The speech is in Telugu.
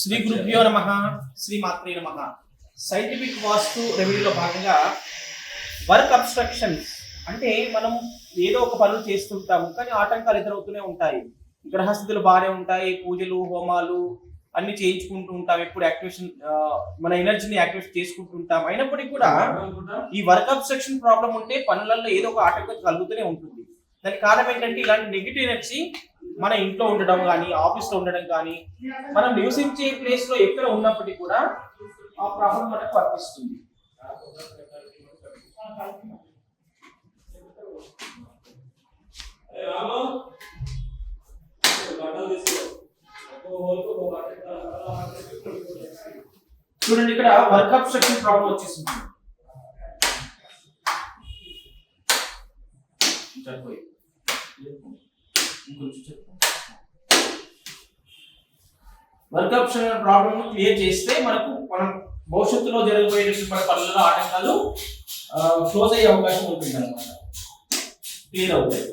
శ్రీ గురుభ్యో నమ శ్రీ మాత్రే నమ. సైంటిఫిక్ వాస్తు రెమెడీలో భాగంగా వర్క్ అబ్స్ట్రక్షన్స్ అంటే మనం ఏదో ఒక పనులు చేస్తుంటాము కానీ ఆటంకాలు ఎదురవుతూనే ఉంటాయి. గ్రహస్థితులు బాగానే ఉంటాయి పూజలు హోమాలు అన్ని చేయించుకుంటూ ఉంటాం ఎప్పుడు యాక్టివేషన్ మన ఎనర్జీని యాక్టివేట్ చేసుకుంటూ ఉంటాం. అయినప్పటికీ కూడా ఈ వర్క్ అబ్స్ట్రక్షన్ ప్రాబ్లం ఉంటే పనులలో ఏదో ఒక ఆటంకం కలుగుతూనే ఉంటుంది. దానికి కారణం ఏంటంటే ఇలాంటి నెగిటివ్ ఎనర్జీ మన ఇంట్లో ఉండడం కానీ ఆఫీస్లో ఉండడం కానీ మనం నివసించే ప్లేస్లో ఎక్కడ ఉన్నప్పటికీ కూడా ఆ ప్రాబ్లం మనకు వర్తిస్తుంది చూడండి ఇక్కడ వర్క్ అబ్స్ట్రక్షన్ ప్రాబ్లం వచ్చేసింది. సరిపోయి. వర్క్ ఆప్షన్ ప్రాబ్లమ్ క్లియర్ చేస్తే మనకు మనం భవిష్యత్తులో జరగబోయేటువంటి పనులలో ఆటంకాలు క్లోజ్ అయ్యే అవకాశం ఉంటుంది అనమాట క్లియర్ అవుతాయి.